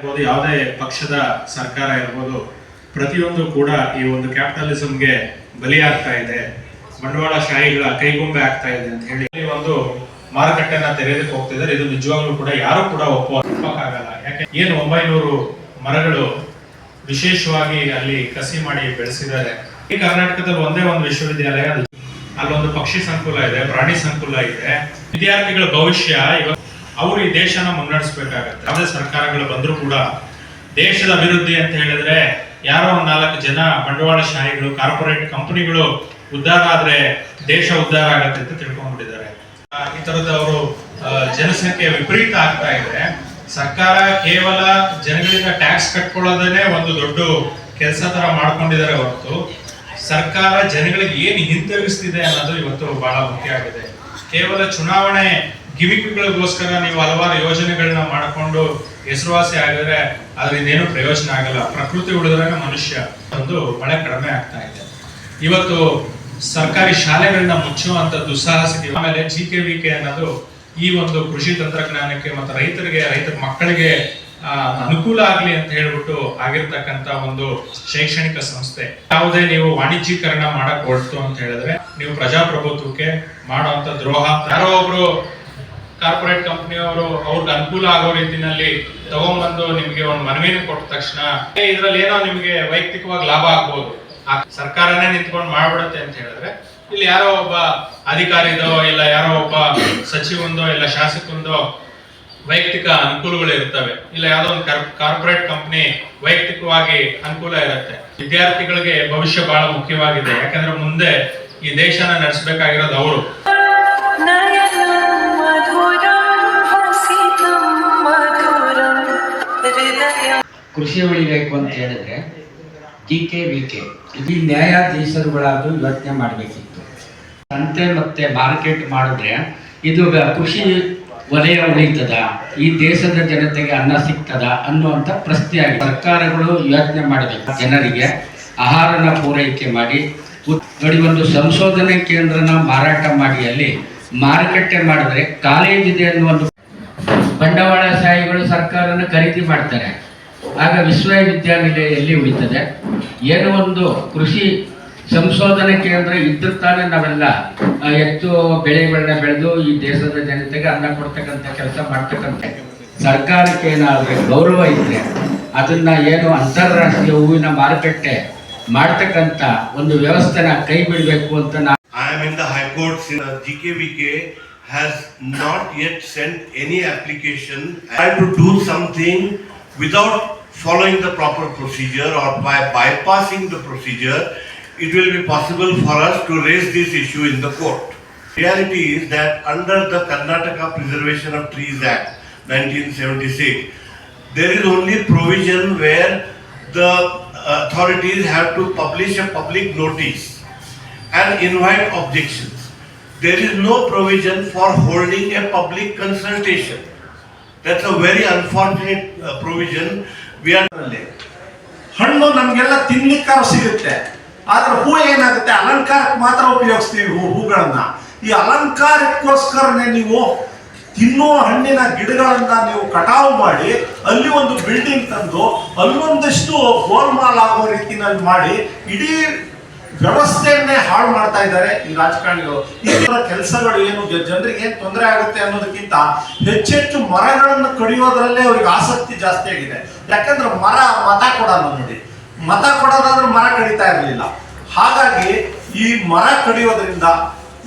ಇರ್ಬೋದು, ಯಾವುದೇ ಪಕ್ಷದ ಸರ್ಕಾರ ಇರ್ಬೋದು, ಪ್ರತಿಯೊಂದು ಕೂಡ ಈ ಒಂದು ಕ್ಯಾಪಿಟಲಿಸಂಗೆ ಬಲಿಯಾಗ್ತಾ ಇದೆ ಬಂಡವಾಳಶಾಹಿಗಳ ಕೈಗೊಂಬೆ ಆಗ್ತಾ ಇದೆ ಅಂತ ಹೇಳಿ ಒಂದು ಮಾರುಕಟ್ಟೆನ ತೆರೆಯೋದಕ್ಕೆ ಹೋಗ್ತಿದ್ದಾರೆ ಇದು ನಿಜವಾಗ್ಲೂ ಕೂಡ ಯಾರು ಕೂಡ ಒಪ್ಪೋ ಒಪ್ಪಕ್ಕಾಗಲ್ಲ. ಯಾಕೆ, ಏನು ಒಂಬೈನೂರು ಮರಗಳು ವಿಶೇಷವಾಗಿ ಅಲ್ಲಿ ಕಸಿ ಮಾಡಿ ಬೆಳೆಸಿದ್ದಾರೆ. ಈ ಕರ್ನಾಟಕದಲ್ಲಿ ಒಂದೇ ಒಂದು ವಿಶ್ವವಿದ್ಯಾಲಯ, ಅಲ್ಲೊಂದು ಪಕ್ಷಿ ಸಂಕುಲ ಇದೆ, ಪ್ರಾಣಿ ಸಂಕುಲ ಇದೆ. ವಿದ್ಯಾರ್ಥಿಗಳ ಭವಿಷ್ಯ ಇವಾಗ ಅವರು ಈ ದೇಶನ ಮುನ್ನಡೆಸಬೇಕಾಗತ್ತೆ. ಯಾವುದೇ ಸರ್ಕಾರಗಳು ಬಂದರೂ ಕೂಡ ದೇಶದ ಅಭಿವೃದ್ಧಿ ಅಂತ ಹೇಳಿದ್ರೆ ಯಾರೋ ಒಂದು ನಾಲ್ಕು ಜನ ಬಂಡವಾಳಶಾಹಿಗಳು, ಕಾರ್ಪೊರೇಟ್ ಕಂಪನಿಗಳು ಉದ್ಧಾರ ಆದರೆ ದೇಶ ಉದ್ಧಾರ ಆಗತ್ತೆ ಅಂತ ತಿಳ್ಕೊಂಡ್ಬಿಟ್ಟಿದ್ದಾರೆ. ಈ ತರದ ಅವರು ಜನಸಂಖ್ಯೆ ವಿಪರೀತ ಆಗ್ತಾ ಇದೆ. ಸರ್ಕಾರ ಕೇವಲ ಜನಗಳಿಂದ ಟ್ಯಾಕ್ಸ್ ಕಟ್ಕೊಳ್ಳೋದನ್ನೇ ಒಂದು ದೊಡ್ಡ ಕೆಲಸ ತರ ಮಾಡ್ಕೊಂಡಿದ್ದಾರೆ ಹೊರತು ಸರ್ಕಾರ ಜನಗಳಿಗೆ ಏನು ಹಿಂತಿರುಗಿಸ್ತಿದೆ ಅನ್ನೋದು ಇವತ್ತು ಬಹಳ ಮುಖ್ಯ ಆಗಿದೆ. ಕೇವಲ ಚುನಾವಣೆ ಗಿಮಿಕ್ಗಳಿಗೋಸ್ಕರ ನೀವು ಹಲವಾರು ಯೋಜನೆಗಳನ್ನ ಮಾಡಿಕೊಂಡು ಹೆಸರುವಾಸಿ ಆಗಿದ್ರೆ ಅದರಿಂದ ಏನು ಪ್ರಯೋಜನ ಆಗಲ್ಲ. ಪ್ರಕೃತಿ ಉಳಿದ್ರೆ ಮನುಷ್ಯ ಒಂದು ಮಳೆ ಕಡಿಮೆ ಆಗ್ತಾ ಇದೆ. ಇವತ್ತು ಸರ್ಕಾರಿ ಶಾಲೆಗಳನ್ನ ಮುಚ್ಚುವಂತ ದುಸ್ಸಾಹಸಕ್ಕೆ ಆಮೇಲೆ ಜಿ ಕೆ ವಿ ಕೆ ಅನ್ನೋದು ಈ ಒಂದು ಕೃಷಿ ತಂತ್ರಜ್ಞಾನಕ್ಕೆ ಮತ್ತು ರೈತರಿಗೆ ರೈತರ ಮಕ್ಕಳಿಗೆ ಅನುಕೂಲ ಆಗ್ಲಿ ಅಂತ ಹೇಳ್ಬಿಟ್ಟು ಆಗಿರ್ತಕ್ಕಂತ ಒಂದು ಶೈಕ್ಷಣಿಕ ಸಂಸ್ಥೆ. ಯಾವುದೇ ನೀವು ವಾಣಿಜ್ಯೀಕರಣ ಮಾಡಕ್ ಹೊರತು ಅಂತ ಹೇಳಿದ್ರೆ ನೀವು ಪ್ರಜಾಪ್ರಭುತ್ವಕ್ಕೆ ಮಾಡುವಂತ ದ್ರೋಹ. ಯಾರೋ ಒಬ್ರು ಕಾರ್ಪೊರೇಟ್ ಕಂಪ್ನಿಯವರು ಅವ್ರಿಗೆ ಅನುಕೂಲ ಆಗೋ ರೀತಿನಲ್ಲಿ ತಗೊಂಡ್ಬಂದು ನಿಮ್ಗೆ ಒಂದು ಮನವಿನ ಕೊಟ್ಟ ತಕ್ಷಣ "ಏ, ಇದ್ರಲ್ಲಿ ಏನೋ ನಿಮ್ಗೆ ವೈಯಕ್ತಿಕವಾಗಿ ಲಾಭ ಆಗ್ಬೋದು. ಆ ಸರ್ಕಾರನೇ ನಿಂತ್ಕೊಂಡು ಮಾಡ್ಬಿಡುತ್ತೆ ಅಂತ ಹೇಳಿದ್ರೆ ಇಲ್ಲಿ ಯಾರೋ ಒಬ್ಬ ಅಧಿಕಾರಿದೋ ಇಲ್ಲ ಯಾರೋ ಒಬ್ಬ ಸಚಿವಂದೋ ಇಲ್ಲ ಶಾಸಕಂದೋ ವೈಯಕ್ತಿಕ ಅನುಕೂಲಗಳು ಇರ್ತವೆ. ಇಲ್ಲ ಯಾವ್ದೋ ಒಂದು ಕಾರ್ಪೊರೇಟ್ ಕಂಪ್ನಿ ವೈಯಕ್ತಿಕವಾಗಿ ಅನುಕೂಲ ಇರುತ್ತೆ. ವಿದ್ಯಾರ್ಥಿಗಳಿಗೆ ಭವಿಷ್ಯ ಬಹಳ ಮುಖ್ಯವಾಗಿದೆ. ಯಾಕಂದ್ರೆ ಮುಂದೆ ಈ ದೇಶನ ನಡೆಸಬೇಕಾಗಿರೋದು ಅವರು. ಕೃಷಿ ಉಳಿಬೇಕು ಅಂತ ಹೇಳಿದ್ರೆ ಡಿ ಕೆ, ವಿ ಕೆ. ಇಲ್ಲಿ ನ್ಯಾಯಾಧೀಶರುಗಳಾದ್ರು ಯೋಚನೆ ಮಾಡಬೇಕಿತ್ತು. ಸಂತೆ ಮತ್ತೆ ಮಾರ್ಕೆಟ್ ಮಾಡಿದ್ರೆ ಇದು ಕೃಷಿ ವಲಯ ಉಳಿತದ, ಈ ದೇಶದ ಜನತೆಗೆ ಅನ್ನ ಸಿಗ್ತದ ಅನ್ನುವಂಥ ಪ್ರಶ್ನೆ ಆಗಿದೆ. ಸರ್ಕಾರಗಳು ಯೋಚನೆ ಮಾಡಬೇಕು. ಜನರಿಗೆ ಆಹಾರನ ಪೂರೈಕೆ ಮಾಡಿ ನೋಡಿ ಒಂದು ಸಂಶೋಧನೆ ಕೇಂದ್ರನ ಮಾರಾಟ ಮಾಡಿ ಅಲ್ಲಿ ಮಾರುಕಟ್ಟೆ ಮಾಡಿದ್ರೆ ಕಾಲೇಜ್ ಇದೆ ಅನ್ನುವಂತ ಒಂದು ಬಂಡವಾಳಶಾಹಿಗಳು ಸರ್ಕಾರನ ಖರೀದಿ ಮಾಡ್ತಾರೆ. ಆಗ ವಿಶ್ವವಿದ್ಯಾನಿಲಯ ಎಲ್ಲಿ ಉಳಿತದೆ ಏನೋ ಒಂದು ಕೃಷಿ ಸಂಶೋಧನೆ ಕೇಂದ್ರ ಇದ್ದ ತಾನೇ ನಾವೆಲ್ಲ ಹೆಚ್ಚು ಬೆಳೆಗಳನ್ನ ಬೆಳೆದು ಈ ದೇಶದ ಜನತೆಗೆ ಅನ್ನ ಕೊಡ್ತಕ್ಕಂಥ ಕೆಲಸ ಮಾಡ್ತಕ್ಕಂಥ ಸರ್ಕಾರಕ್ಕೆ ಏನಾದರೆ ಗೌರವ ಇದ್ರೆ ಅದನ್ನ ಏನು ಅಂತಾರಾಷ್ಟ್ರೀಯ ಹೂವಿನ ಮಾರುಕಟ್ಟೆ ಮಾಡ್ತಕ್ಕಂಥ ಒಂದು ವ್ಯವಸ್ಥೆನ ಕೈ ಬಿಡಬೇಕು ಅಂತ ನಾನು am in the High Court. since, uh, GKVK has not yet sent any application. Try to do something without following the proper procedure or by bypassing the procedure. It will be possible for us to raise this issue in the court. Reality is that under the Karnataka Preservation of Trees Act 1976, there is only provision where the uh, authorities have to publish a public notice and invite objections. There is no provision for holding a public consultation. That's a very unfortunate provision are ಅಲ್ಲಿ ಹಣ್ಣು ನಮಗೆಲ್ಲ ತಿನ್ಲಿಕ್ಕಾರ ಸಿಗುತ್ತೆ. ಆದ್ರೆ ಹೂ ಏನಾಗುತ್ತೆ? ಅಲಂಕಾರಕ್ಕೆ ಮಾತ್ರ ಉಪಯೋಗಿಸ್ತೀವಿ ಹೂ ಹೂಗಳನ್ನ. ಈ ಅಲಂಕಾರಕ್ಕೋಸ್ಕರನೇ ನೀವು ತಿನ್ನೋ ಹಣ್ಣಿನ ಗಿಡಗಳನ್ನ ನೀವು ಕಟಾವು ಮಾಡಿ, ಅಲ್ಲಿ ಒಂದು ಬಿಲ್ಡಿಂಗ್ ತಂದು, ಅಲ್ಲೊಂದಷ್ಟು ಗೋಲ್ಮಾಲ್ ಆಗೋ ರೀತಿನಲ್ಲಿ ಮಾಡಿ, ಇಡೀ ವ್ಯವಸ್ಥೆಯನ್ನೇ ಹಾಳು ಮಾಡ್ತಾ ಇದ್ದಾರೆ ಈ ರಾಜಕಾರಣಿಗಳು. ತರ ಕೆಲಸಗಳು ಏನು ಜನರಿಗೆ ಏನ್ ತೊಂದರೆ ಆಗುತ್ತೆ ಅನ್ನೋದಕ್ಕಿಂತ ಹೆಚ್ಚೆಚ್ಚು ಮರಗಳನ್ನು ಕಡಿಯೋದ್ರಲ್ಲೇ ಅವ್ರಿಗೆ ಆಸಕ್ತಿ ಜಾಸ್ತಿ ಆಗಿದೆ. ಯಾಕಂದ್ರೆ ಮರ, ಮತ ಕೊಡಲ್ಲ ನೋಡಿ. ಮತ ಕೊಡೋದಾದ್ರೆ ಮರ ಕಡಿತಾ ಇರಲಿಲ್ಲ. ಹಾಗಾಗಿ ಈ ಮರ ಕಡಿಯೋದ್ರಿಂದ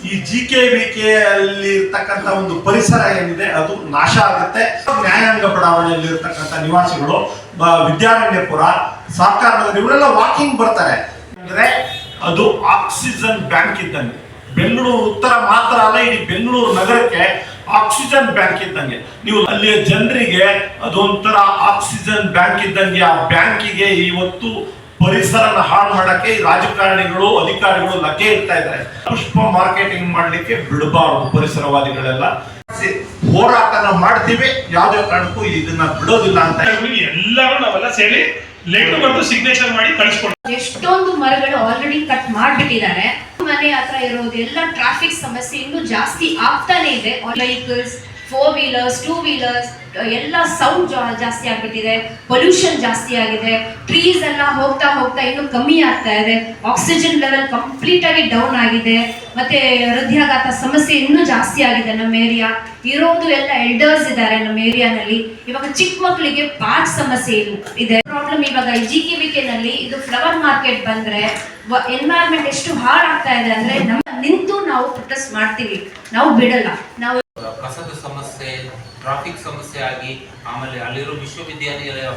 ಈ ಜಿ ಕೆ ವಿ ಕೆ ಅಲ್ಲಿ ಇರ್ತಕ್ಕಂಥ ಒಂದು ಪರಿಸರ ಏನಿದೆ, ಅದು ನಾಶ ಆಗುತ್ತೆ. ನ್ಯಾಯಾಂಗ ಬಡಾವಣೆಯಲ್ಲಿ ಇರ್ತಕ್ಕಂಥ ನಿವಾಸಿಗಳು ವಿದ್ಯಾರಣ್ಯಪುರ ಸರ್ಕಾರ ಇವರೆಲ್ಲ ವಾಕಿಂಗ್ ಬರ್ತಾರೆ. ಅಂದ್ರೆ ಅದು ಆಕ್ಸಿಜನ್ ಬ್ಯಾಂಕ್ ಇದ್ದಂಗೆ. ಬೆಂಗಳೂರು ಉತ್ತರ ಮಾತ್ರ ಅಲ್ಲ, ಇಡೀ ಬೆಂಗಳೂರು ನಗರಕ್ಕೆ ಆಕ್ಸಿಜನ್ ಬ್ಯಾಂಕ್ ಇದ್ದಂಗೆ. ನೀವು ಅಲ್ಲಿಯ ಜನರಿಗೆ ಅದೊಂಥರ ಆಕ್ಸಿಜನ್ ಬ್ಯಾಂಕ್ ಇದ್ದಂಗೆ. ಆ ಬ್ಯಾಂಕಿಗೆ ಇವತ್ತು ಪರಿಸರನ ಹಾಳು ಮಾಡಕ್ಕೆ ರಾಜಕಾರಣಿಗಳು, ಅಧಿಕಾರಿಗಳು ಲಗ್ಗೆ ಇರ್ತಾ ಇದ್ದಾರೆ. ಪುಷ್ಪ ಮಾರ್ಕೆಟಿಂಗ್ ಮಾಡ್ಲಿಕ್ಕೆ ಬಿಡಬಾರದು ಪರಿಸರವಾದಿಗಳೆಲ್ಲ. ಹೋರಾಟನ ಮಾಡ್ತೀವಿ, ಯಾವುದೇ ಕಾರಣಕ್ಕೂ ಇದನ್ನ ಬಿಡೋದಿಲ್ಲ ಅಂತ. ಎಲ್ಲರೂ ನಾವೆಲ್ಲ ಸೇರಿ ಲೆಟರ್ ಬರೆದು ಸಿಗ್ನೇಚರ್ ಮಾಡಿ ಕಳಿಸ್ಕೊಡ್ತಾರೆ ಎಷ್ಟೊಂದು ಮರಗಳು ಆಲ್ರೆಡಿ ಕಟ್ ಮಾಡ್ಬಿಟ್ಟಿದ್ದಾರೆ. ಮನೆ ಹತ್ರ ಇರೋದೆಲ್ಲ ಟ್ರಾಫಿಕ್ ಸಮಸ್ಯೆ ಇನ್ನೂ ಜಾಸ್ತಿ ಆಗ್ತಾನೆ ಇದೆ. Vehicles four wheelers two wheelers ಎಲ್ಲ ಸೌಂಡ್ ಜಾಸ್ತಿ ಆಗ್ಬಿಟ್ಟಿದೆ. ಪೊಲ್ಯೂಷನ್ ಜಾಸ್ತಿ ಆಗಿದೆ. ಟ್ರೀಸ್ ಎಲ್ಲ ಹೋಗ್ತಾ ಹೋಗ್ತಾ ಇನ್ನು ಕಮ್ಮಿ ಆಗ್ತಾ ಇದೆ. ಆಕ್ಸಿಜನ್ ಲೆವೆಲ್ ಕಂಪ್ಲೀಟ್ ಆಗಿ ಡೌನ್ ಆಗಿದೆ. ಮತ್ತೆ ಹೃದಯಾಘಾತ ಸಮಸ್ಯೆ ಇನ್ನೂ ಜಾಸ್ತಿ ಆಗಿದೆ ನಮ್ಮ ಏರಿಯಾ ಇರೋದು ಎಲ್ಲ ಎಲ್ಡರ್ಸ್ ಇದ್ದಾರೆ ನಮ್ಮ ಏರಿಯಾನಲ್ಲಿ ಇವಾಗ ಚಿಕ್ಕ ಮಕ್ಕಳಿಗೆ ಪಾಚ್ ಸಮಸ್ಯೆ ಇದೆ. ಪ್ರಾಬ್ಲಮ್ ಇವಾಗ ಜಿ ಕೆ ವಿ ನಲ್ಲಿ ಇದು ಫ್ಲವರ್ ಮಾರ್ಕೆಟ್ ಬಂದ್ರೆ ಎನ್ವೈರ್ಮೆಂಟ್ ಎಷ್ಟು ಹಾಳಾಗ್ತಾ ಇದೆ ಅಂದ್ರೆ ನಿಂತು ನಾವು ಪ್ರೊಟೆಸ್ಟ್ ಮಾಡ್ತೀವಿ. ನಾವು ಬಿಡಲ್ಲ. ನಾವು ಕಸದ ಸಮಸ್ಯೆ ಟ್ರಾಫಿಕ್ ಸಮಸ್ಯೆ ಆಗಿ ಆಮೇಲೆ ಅಲ್ಲಿರೋ ವಿಶ್ವವಿದ್ಯಾಲಯ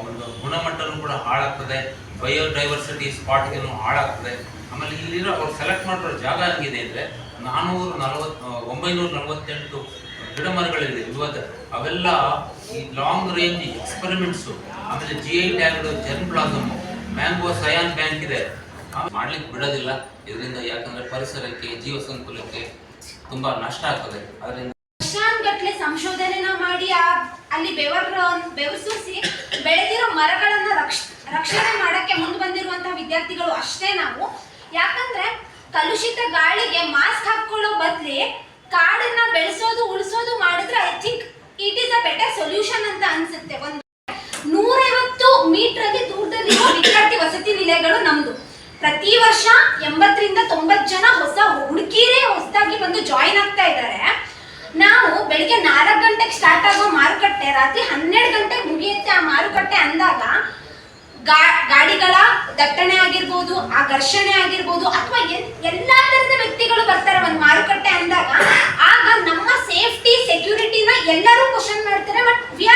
ಒಂದು ಗುಣಮಟ್ಟನೂ ಕೂಡ ಹಾಳಾಗ್ತದೆ. ಬಯೋಡೈವರ್ಸಿಟಿ ಸ್ಪಾಟ್ಗೂ ಹಾಳಾಗ್ತದೆ. ಆಮೇಲೆ ಇಲ್ಲಿರೋ ಅವ್ರು ಸೆಲೆಕ್ಟ್ ಮಾಡಿರೋ ಜಾಗ ಹೆಂಗಿದೆ ಅಂದರೆ ನಾನ್ನೂರ ನಲವತ್ತು ಒಂಬೈನೂರ ನಲವತ್ತೆಂಟು ಗಿಡ ಮರಗಳಿದೆ ಇವತ್ತು ಅವೆಲ್ಲ ಈ ಲಾಂಗ್ ರೇಂಜ್ ಎಕ್ಸ್ಪೆರಿಮೆಂಟ್ಸು ಆಮೇಲೆ G I tagged germplasm mango scion bank ಇದೆ. ಮಾಡ್ಲಿಕ್ಕೆ ಬಿಡೋದಿಲ್ಲ. ಇದರಿಂದ ಯಾಕಂದ್ರೆ ಪರಿಸರಕ್ಕೆ, ಜೀವ ಸಂಕುಲಕ್ಕೆ ತುಂಬಾ ನಷ್ಟ ಆಗ್ತದೆ. ಅದರಿಂದ ಗಟ್ಟಲೆ ಸಂಶೋಧನೆನ ಮಾಡಿ ಅಲ್ಲಿ ಬೆವರ್ ಬೆಳೆದಿರೋ ಮರಗಳನ್ನ ರಕ್ಷ, ರಕ್ಷಣೆ ಮಾಡಕ್ಕೆ ಮುಂದೆ ಬಂದಿರುವಂತಹ ವಿದ್ಯಾರ್ಥಿಗಳು ಅಷ್ಟೇ ನಾವು. ಯಾಕಂದ್ರೆ ಕಲುಷಿತ ಗಾಳಿಗೆ ಮಾಸ್ಕ್ ಹಾಕೊಳ್ಳೋ ಬದ್ಲಿ ಕಾಡನ್ನ ಬೆಳೆಸೋದು, ಉಳಿಸೋದು ಮಾಡಿದ್ರೆ I think it is a better solution ಅಂತ ಅನ್ಸುತ್ತೆ. ಒಂದು ನೂರೈವತ್ತು ಅಲ್ಲಿ ದೂರದಲ್ಲಿರೋ ವಿದ್ಯಾರ್ಥಿ ವಸತಿ ನಿಲಯಗಳು ನಮ್ದು. ಪ್ರತಿ ವರ್ಷ ಎಂಬತ್ತರಿಂದ ತೊಂಬತ್ತು ಜನ ಹೊಸ ಹುಡುಗಿರೇ ಹೊಸದಾಗಿ ಬಂದು ಜಾಯಿನ್ ಆಗ್ತಾ ಇದ್ದಾರೆ. ನಾವು ಬೆಳಿಗ್ಗೆ ನಾಲ್ಕು ಗಂಟೆಗೆ ಸ್ಟಾರ್ಟ್ ಆಗೋ ಮಾರುಕಟ್ಟೆ, ರಾತ್ರಿ ಹನ್ನೆರಡು ಗಂಟೆಗೆ ಮುಗಿಯುತ್ತೆ ಆ ಮಾರುಕಟ್ಟೆ ಅಂದಾಗ ಗಾಡಿಗಳ ದಟ್ಟಣೆ ಆಗಿರ್ಬೋದು ಆ ಘರ್ಷಣೆ ಆಗಿರ್ಬೋದು ಅಥವಾ ಎಲ್ಲಾ ತರದ ವ್ಯಕ್ತಿಗಳು ಬರ್ತಾರೆ ಒಂದು ಮಾರುಕಟ್ಟೆ ಅಂದಾಗ, ಆಗ ನಮ್ಮ ಸೇಫ್ಟಿ ಸೆಕ್ಯೂರಿಟಿನ ಎಲ್ಲರೂ ಕ್ವಶನ್ ಮಾಡ್ತಾರೆ ಬಟ್ ವಿ